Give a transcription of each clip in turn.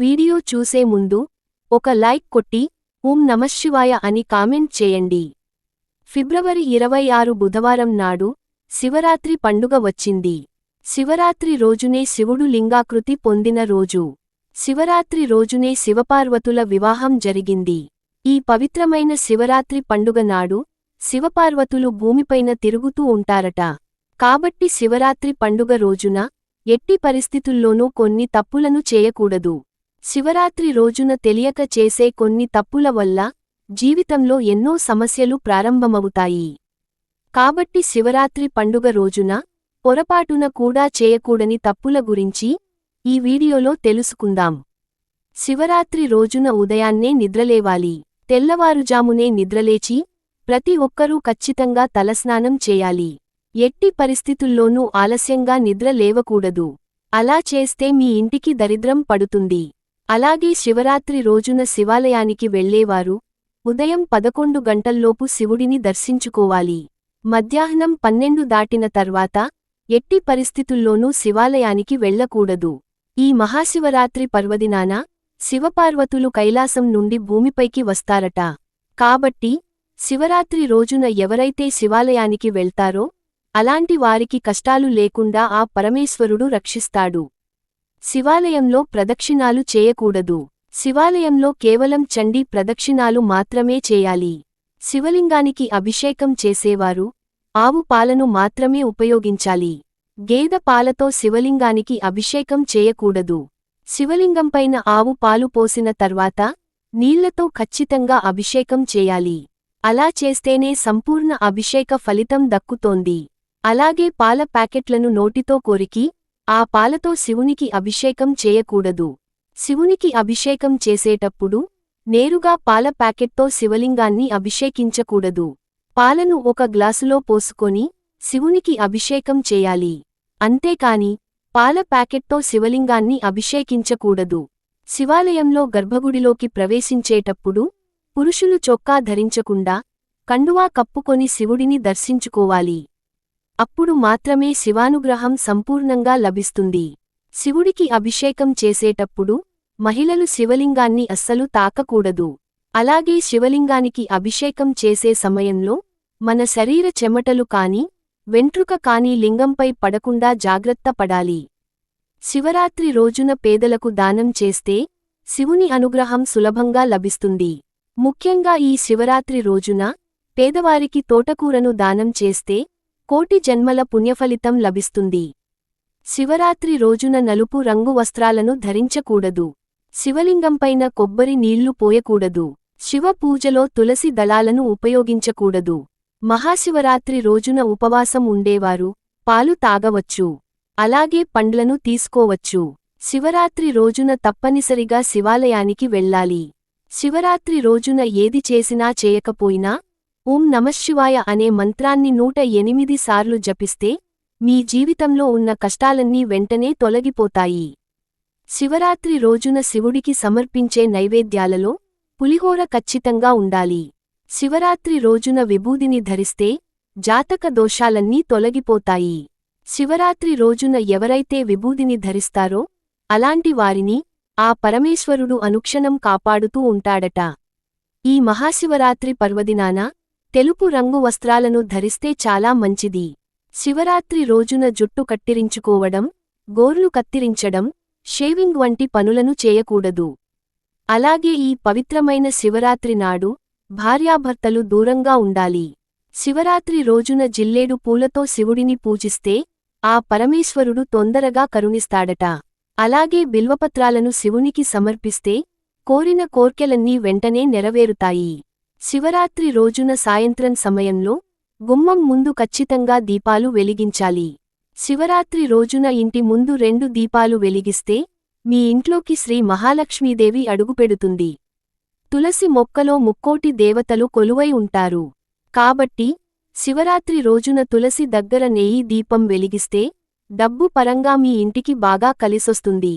Video చూసే ముందు ఒక లైక్ కొట్టి ఓం నమశివాయ అని కామెంట్ చేయండి. ఫిబ్రవరి ఇరవై ఆరు బుధవారం నాడు శివరాత్రి పండుగ వచ్చింది. శివరాత్రి రోజునే శివుడు లింగాకృతి పొందిన రోజు. శివరాత్రి రోజునే శివపార్వతుల వివాహం జరిగింది. ఈ పవిత్రమైన శివరాత్రి పండుగ నాడు శివపార్వతులు భూమిపైన తిరుగుతూ ఉంటారట. కాబట్టి శివరాత్రి పండుగ రోజున ఎట్టి పరిస్థితుల్లోనూ కొన్ని తప్పులను చేయకూడదు. శివరాత్రి రోజున తెలియక చేసే కొన్ని తప్పుల వల్ల జీవితంలో ఎన్నో సమస్యలు ప్రారంభమవుతాయి. కాబట్టి శివరాత్రి పండుగ రోజున పొరపాటున కూడా చేయకూడని తప్పుల గురించి ఈ వీడియోలో తెలుసుకుందాం. శివరాత్రి రోజున ఉదయాన్నే నిద్రలేవాలి. తెల్లవారుజామునే నిద్రలేచి ప్రతి ఒక్కరూ ఖచ్చితంగా తలస్నానం చేయాలి. ఎట్టి పరిస్థితుల్లోనూ ఆలస్యంగా నిద్ర లేవకూడదు. అలా చేస్తే మీ ఇంటికి దరిద్రం పడుతుంది. అలాగే శివరాత్రి రోజున శివాలయానికి వెళ్ళేవారు ఉదయం పదకొండు గంటల్లోపు శివుడిని దర్శించుకోవాలి. మధ్యాహ్నం పన్నెండు దాటిన తర్వాత ఎట్టి పరిస్థితుల్లోనూ శివాలయానికి వెళ్ళకూడదు ఈ మహాశివరాత్రి పర్వదినాన శివపార్వతులు కైలాసం నుండి భూమిపైకి వస్తారట. కాబట్టి శివరాత్రి రోజున ఎవరైతే శివాలయానికి వెళ్తారో అలాంటి వారికి కష్టాలు లేకుండా ఆ పరమేశ్వరుడు రక్షిస్తాడు. శివాలయంలో ప్రదక్షిణాలు చేయకూడదు. శివాలయంలో కేవలం చండీ ప్రదక్షిణాలు మాత్రమే చేయాలి. శివలింగానికి అభిషేకం చేసేవారు ఆవు పాలను మాత్రమే ఉపయోగించాలి. గేద పాలతో శివలింగానికి అభిషేకం చేయకూడదు. శివలింగంపైన ఆవు పాలు పోసిన తర్వాత నీళ్ళతో ఖచ్చితంగా అభిషేకం చేయాలి. అలా చేస్తేనే సంపూర్ణ అభిషేక ఫలితం దక్కుతోంది. అలాగే పాల ప్యాకెట్లను నోటితో కొరికి ఆ పాలతో శివునికి అభిషేకం చేయకూడదు. శివునికి అభిషేకం చేసేటప్పుడు నేరుగా పాల ప్యాకెట్తో శివలింగాన్ని అభిషేకించకూడదు. పాలను ఒక గ్లాసులో పోసుకొని శివునికి అభిషేకం చేయాలి. అంతేకాని పాల ప్యాకెట్తో శివలింగాన్ని అభిషేకించకూడదు. శివాలయంలో గర్భగుడిలోకి ప్రవేశించేటప్పుడు పురుషులు చొక్కా ధరించకుండా కండువా కప్పుకొని శివుడిని దర్శించుకోవాలి. అప్పుడు మాత్రమే శివానుగ్రహం సంపూర్ణంగా లభిస్తుంది. శివుడికి అభిషేకం చేసేటప్పుడు మహిళలు శివలింగాన్ని అస్సలు తాకకూడదు. అలాగే శివలింగానికి అభిషేకం చేసే సమయంలో మన శరీర చెమటలు కాని వెంట్రుక కాని లింగంపై పడకుండా జాగ్రత్త పడాలి. శివరాత్రి రోజున పేదలకు దానం చేస్తే శివుని అనుగ్రహం సులభంగా లభిస్తుంది. ముఖ్యంగా ఈ శివరాత్రి రోజున పేదవారికి తోటకూరను దానం చేస్తే కోటి జన్మల పుణ్యఫలితం లభిస్తుంది. శివరాత్రి రోజున నలుపు రంగు వస్త్రాలను ధరించకూడదు. శివలింగంపైన కొబ్బరి నీళ్ళు పోయకూడదు. శివ పూజలో తులసి దళాలను ఉపయోగించకూడదు. మహాశివరాత్రి రోజున ఉపవాసం ఉండేవారు పాలు తాగవచ్చు. అలాగే పండ్లను తీసుకోవచ్చు. శివరాత్రి రోజున తప్పనిసరిగా శివాలయానికి వెళ్ళాలి. శివరాత్రి రోజున ఏది చేసినా చేయకపోయినా ఓం నమశివాయ అనే మంత్రాన్ని నూట ఎనిమిది సార్లు జపిస్తే మీ జీవితంలో ఉన్న కష్టాలన్నీ వెంటనే తొలగిపోతాయి. శివరాత్రి రోజున శివుడికి సమర్పించే నైవేద్యాలలో పులిహోర ఖచ్చితంగా ఉండాలి. శివరాత్రి రోజున విభూదిని ధరిస్తే జాతక దోషాలన్నీ తొలగిపోతాయి. శివరాత్రి రోజున ఎవరైతే విభూదిని ధరిస్తారో అలాంటి వారిని ఆ పరమేశ్వరుడు అనుక్షణం కాపాడుతూ ఉంటాడట. ఈ మహాశివరాత్రి పర్వదినాన తెలుపు రంగు వస్త్రాలను ధరిస్తే చాలా మంచిది. శివరాత్రి రోజున జుట్టు కట్టిరించుకోవడం గోర్లు కత్తిరించడం షేవింగ్ వంటి పనులను చేయకూడదు. అలాగే ఈ పవిత్రమైన శివరాత్రి నాడు భార్యాభర్తలు దూరంగా ఉండాలి. శివరాత్రి రోజున జిల్లేడు పూలతో శివుడిని పూజిస్తే ఆ పరమేశ్వరుడు తొందరగా కరుణిస్తాడట. అలాగే బిల్వపత్రాలను శివునికి సమర్పిస్తే కోరిన కోర్కెలన్నీ వెంటనే నెరవేరుతాయి. శివరాత్రి రోజున సాయంత్రం సమయంలో గుమ్మం ముందు ఖచ్చితంగా దీపాలు వెలిగించాలి. శివరాత్రి రోజున ఇంటి ముందు రెండు దీపాలు వెలిగిస్తే మీ ఇంట్లోకి శ్రీ మహాలక్ష్మీదేవి అడుగుపెడుతుంది. తులసి మొక్కలో ముక్కోటి దేవతలు కొలువై ఉంటారు. కాబట్టి శివరాత్రి రోజున తులసి దగ్గర నెయ్యి దీపం వెలిగిస్తే డబ్బు పరంగా మీ ఇంటికి బాగా కలిసొస్తుంది.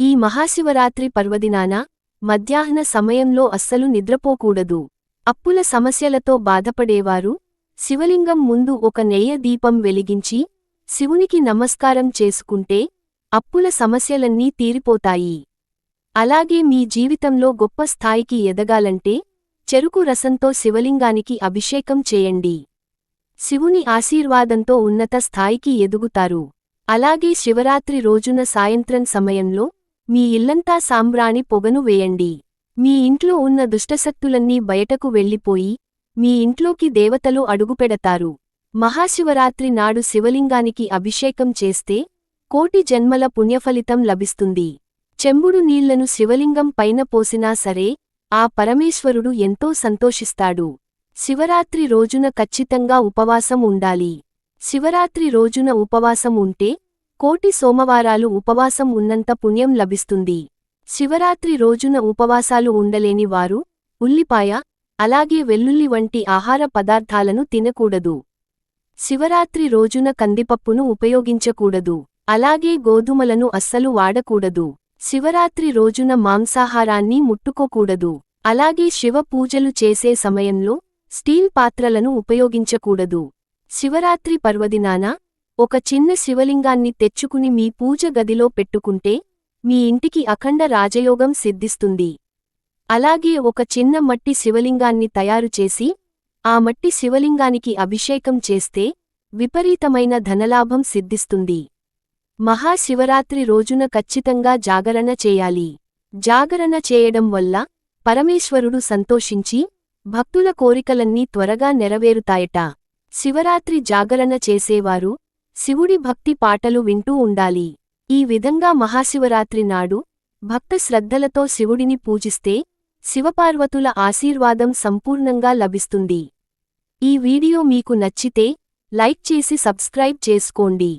ఈ మహాశివరాత్రి పర్వదినాన మధ్యాహ్న సమయంలో అస్సలు నిద్రపోకూడదు. అప్పుల సమస్యలతో బాధపడేవారు. శివలింగం ముందు ఒక నెయ్య దీపం వెలిగించి శివునికి నమస్కారం చేసుకుంటే అప్పుల సమస్యలన్నీ తీరిపోతాయి. అలాగే మీ జీవితంలో గొప్ప స్థాయికి ఎదగాలంటే చెరుకు రసంతో శివలింగానికి అభిషేకం చేయండి. శివుని ఆశీర్వాదంతో ఉన్నత స్థాయికి ఎదుగుతారు. అలాగే శివరాత్రి రోజున సాయంత్రం సమయంలో మీ ఇల్లంతా సాంబ్రాణి పొగను వేయండి. మీ ఇంట్లో ఉన్న దుష్టశక్తులన్నీ బయటకు వెళ్ళిపోయి మీ ఇంట్లోకి దేవతలు అడుగుపెడతారు. మహాశివరాత్రి నాడు శివలింగానికి అభిషేకం చేస్తే కోటి జన్మల పుణ్యఫలితం లభిస్తుంది. చెంబుడు నీళ్ళను శివలింగం పైన పోసినా సరే ఆ పరమేశ్వరుడు ఎంతో సంతోషిస్తాడు. శివరాత్రి రోజున ఖచ్చితంగా ఉపవాసం ఉండాలి. శివరాత్రి రోజున ఉపవాసం ఉంటే కోటి సోమవారాలు ఉపవాసం ఉన్నంత పుణ్యం లభిస్తుంది. శివరాత్రి రోజున ఉపవాసాలు ఉండలేని వారు ఉల్లిపాయ అలాగే వెల్లుల్లి వంటి ఆహార పదార్థాలను తినకూడదు. శివరాత్రి రోజున కందిపప్పును ఉపయోగించకూడదు అలాగే గోధుమలను అస్సలు వాడకూడదు. శివరాత్రి రోజున మాంసాహారాన్ని ముట్టుకోకూడదు అలాగే శివ పూజలు చేసే సమయంలో స్టీల్ పాత్రలను ఉపయోగించకూడదు. శివరాత్రి పర్వదినాన ఒక చిన్న శివలింగాన్ని తెచ్చుకుని మీ పూజ గదిలో పెట్టుకుంటే మీ ఇంటికి అఖండ రాజయోగం సిద్ధిస్తుంది. అలాగే ఒక చిన్న మట్టి శివలింగాన్ని తయారుచేసి ఆ మట్టి శివలింగానికి అభిషేకం చేస్తే విపరీతమైన ధనలాభం సిద్ధిస్తుంది. మహాశివరాత్రి రోజున ఖచ్చితంగా జాగరణ చేయాలి. జాగరణ చేయడం వల్ల పరమేశ్వరుడు సంతోషించి భక్తుల కోరికలన్నీ త్వరగా నెరవేరుతాయట. శివరాత్రి జాగరణ చేసేవారు శివుడి భక్తి పాటలు వింటూ ఉండాలి. ఈ విధంగా మహాశివరాత్రి నాడు భక్త శ్రద్ధలతో శివుడిని పూజిస్తే శివపార్వతుల ఆశీర్వాదం సంపూర్ణంగా లభిస్తుంది. ఈ వీడియో మీకు నచ్చితే లైక్ చేసి సబ్స్క్రైబ్ చేసుకోండి.